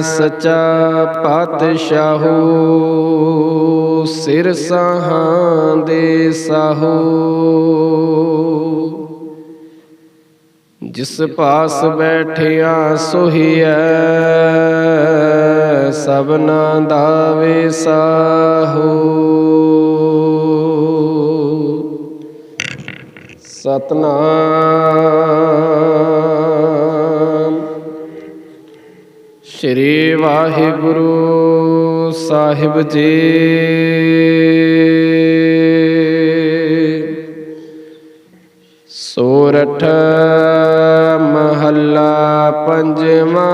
ਸਚਾ ਪਾਤਸ਼ਾਹੂ, ਸਿਰ ਸਾਹਾਂ ਦੇ ਸਾਹੂ। ਜਿਸ ਪਾਸ ਬੈਠਿਆ ਸੋਹੀਐ ਸਭਨਾ ਦਾ ਵੇ ਸਾਹੂ। ਸਤਨਾਮ। ਸ਼੍ਰੀ ਵਾਹਿਗੁਰੂ ਸਾਹਿਬ ਜੀ। ਸੋਰਠ ਮਹੱਲਾ ਪੰਜਵਾਂ।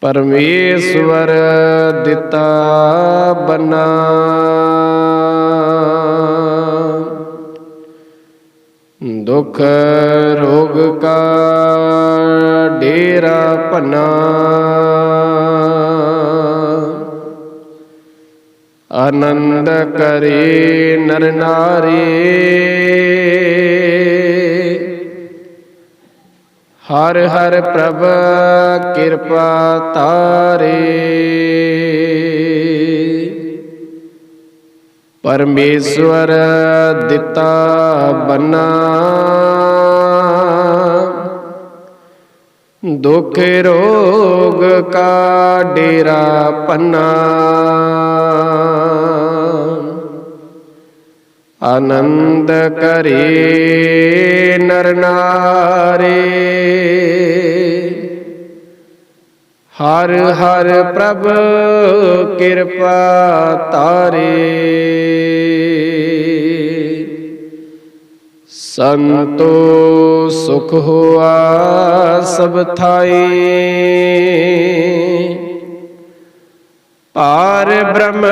ਪਰਮੇਸ਼ਵਰ ਦਿੱਤਾ ਬਨਾ। ਦੁਖ ਰੋਗ ਕਾ ਡੇਰਾ ਭਨਾ। ਆਨੰਦ ਕਰੇ ਨਰ ਨਾਰੀ। ਹਰ ਹਰ ਪ੍ਰਭ ਕਿਰਪਾ ਤਾਰੇ। ਪਰਮੇਸ਼ਵਰ ਦਿੱਤਾ ਬਨਾ। ਦੁਖ ਰੋਗ ਕਾ ਡੇਰਾ ਪੰਨਾ। ਆਨੰਦ ਕਰੇ ਨਰ ਨਾਰੇ। ਹਰ ਹਰ ਪ੍ਰਭ ਕਿਰਪਾ ਤਾਰੇ। ਸੰਤੋ ਸੁਖ ਹੋਆ ਸਭ ਥਾਈ। ਪਾਰ ਬ੍ਰਹਮ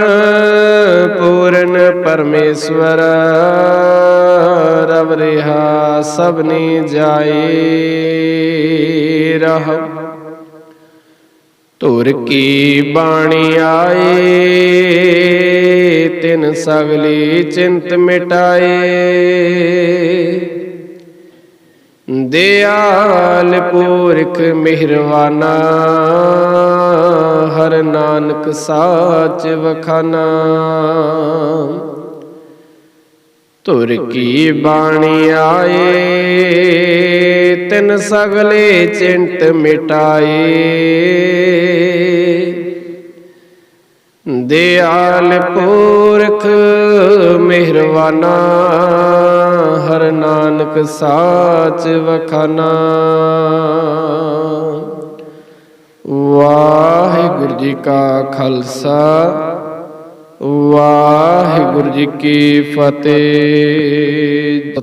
ਪੂਰਨ ਪਰਮੇਸ਼ਵਰ, ਰਵ ਰਿਹਾ ਸਭਨੀ ਜਾਏ ਰਹ। ਤੁਰ ਕੀ ਬਾਣੀ ਆਏ ਤਿਨ ਸਗਲੀ ਚਿੰਤ ਮਿਟਾਏ। ਦਿਆਲ ਪੂਰਖ ਮਿਹਰਵਾਨਾ, ਹਰ ਨਾਨਕ ਸਾਚ ਵਖਾਨਾ। ਤੁਰ ਕੀ ਬਾਣੀ ਆਏ, ਤਿਨ ਸਗਲੇ ਚਿੰਤ ਮਿਟਾਏ। ਦਿਆਲ ਪੂਰਖ ਮਿਹਰਵਾਨਾ ਹਰ ਨਾਨਕ ਸਾਚ ਵਖਾਨਾ। ਵਾਹਿਗੁਰੂ ਜੀ ਕਾ ਖਾਲਸਾ, ਵਾਹਿਗੁਰੂ ਜੀ ਕੀ ਫਤਿਹ।